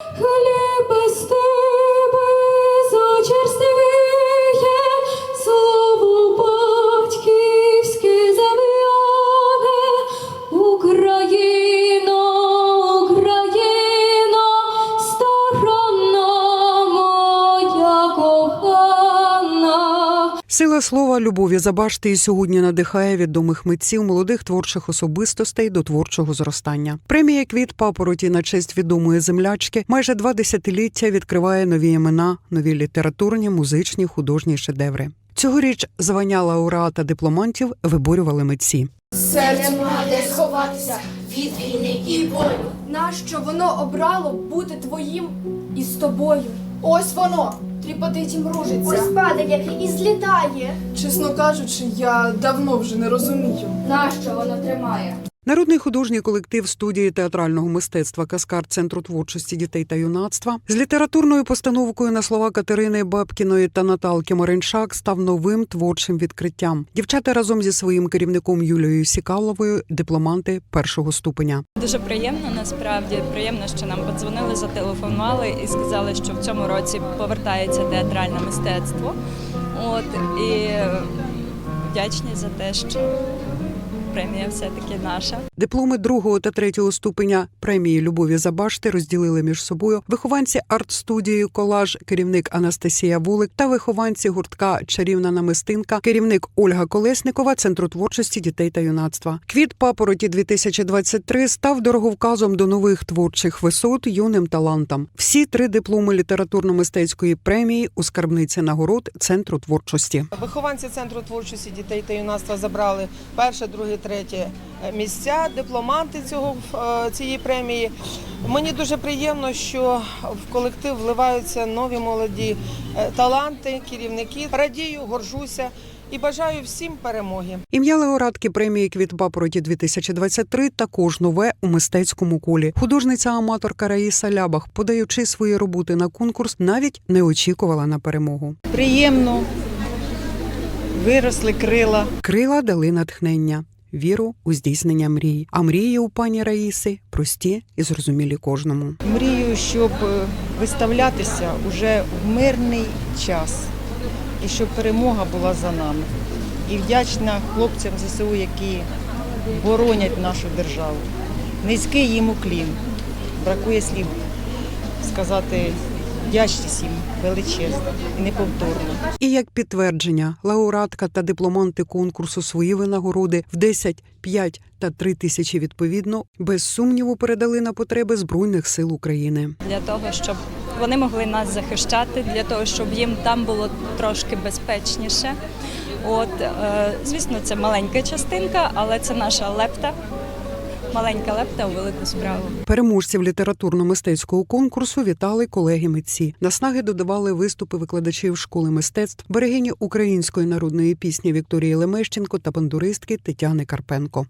河流 Сила слова любові Забашти і сьогодні надихає відомих митців молодих творчих особистостей до творчого зростання. Премія квіт папороті на честь відомої землячки майже два десятиліття відкриває нові імена, нові літературні, музичні, художні шедеври. Цьогоріч звання лауреата дипломантів виборювали митці. Серце має сховатися від війни і болю. Нащо воно обрало бути твоїм і з тобою? Ось воно тріпотить і мружиться. Ось падає і злітає. Чесно кажучи, я давно вже не розумію. Нащо воно тримає? Народний художній колектив студії театрального мистецтва Каскар Центру творчості дітей та юнацтва з літературною постановкою на слова Катерини Бабкіної та Наталки Маринчак став новим творчим відкриттям. Дівчата разом зі своїм керівником Юлією Сікаловою дипломанти першого ступеня. Дуже приємно насправді. Приємно, що нам подзвонили, зателефонували і сказали, що в цьому році повертається театральне мистецтво. От і вдячні за те, що премія все-таки наша. Дипломи другого та третього ступеня премії Любові Забашти розділили між собою вихованці арт-студії Колаж, керівник Анастасія Вулик та вихованці гуртка Чарівна намистинка, керівник Ольга Колесникова Центру творчості дітей та юнацтва. Квіт папороті 2023 став дороговказом до нових творчих висот юним талантам. Всі три дипломи літературно-мистецької премії у скарбниці нагород Центру творчості. Вихованці центру творчості дітей та юнацтва забрали перше, друге, третє місця. Дипломанти цього е, цієї премії. Мені дуже приємно, що в колектив вливаються нові молоді е, таланти, керівники. Радію, горжуся і бажаю всім перемоги. Ім'я лауреатки премії Квіт папороті 2023 також нове у мистецькому колі. Художниця аматорка Раїса Лябах, подаючи свої роботи на конкурс, навіть не очікувала на перемогу. приємно, виросли крила. Крила дали натхнення, віру у здійснення мрій. А мрії у пані Раїси прості і зрозумілі кожному. Мрію, щоб е, виставлятися уже в мирний час і щоб перемога була за нами. І вдячна хлопцям ЗСУ, які боронять нашу державу. Низький їм уклін. Бракує слів сказати вдячність їм величезна і неповторна. І як підтвердження, лауреатка та дипломанти конкурсу свої винагороди в 10, 5 та 3 тисячі відповідно без сумніву передали на потреби збройних сил України. Для того, щоб вони могли нас захищати, для того, щоб їм там було трошки безпечніше. От, е, звісно, це маленька частинка, але це наша лепта. Маленька лепта у велику справу. Переможців літературно-мистецького конкурсу вітали колеги митці. Наснаги додавали виступи викладачів школи мистецтв, берегині української народної пісні Вікторії Лемещенко та бандуристки Тетяни Карпенко.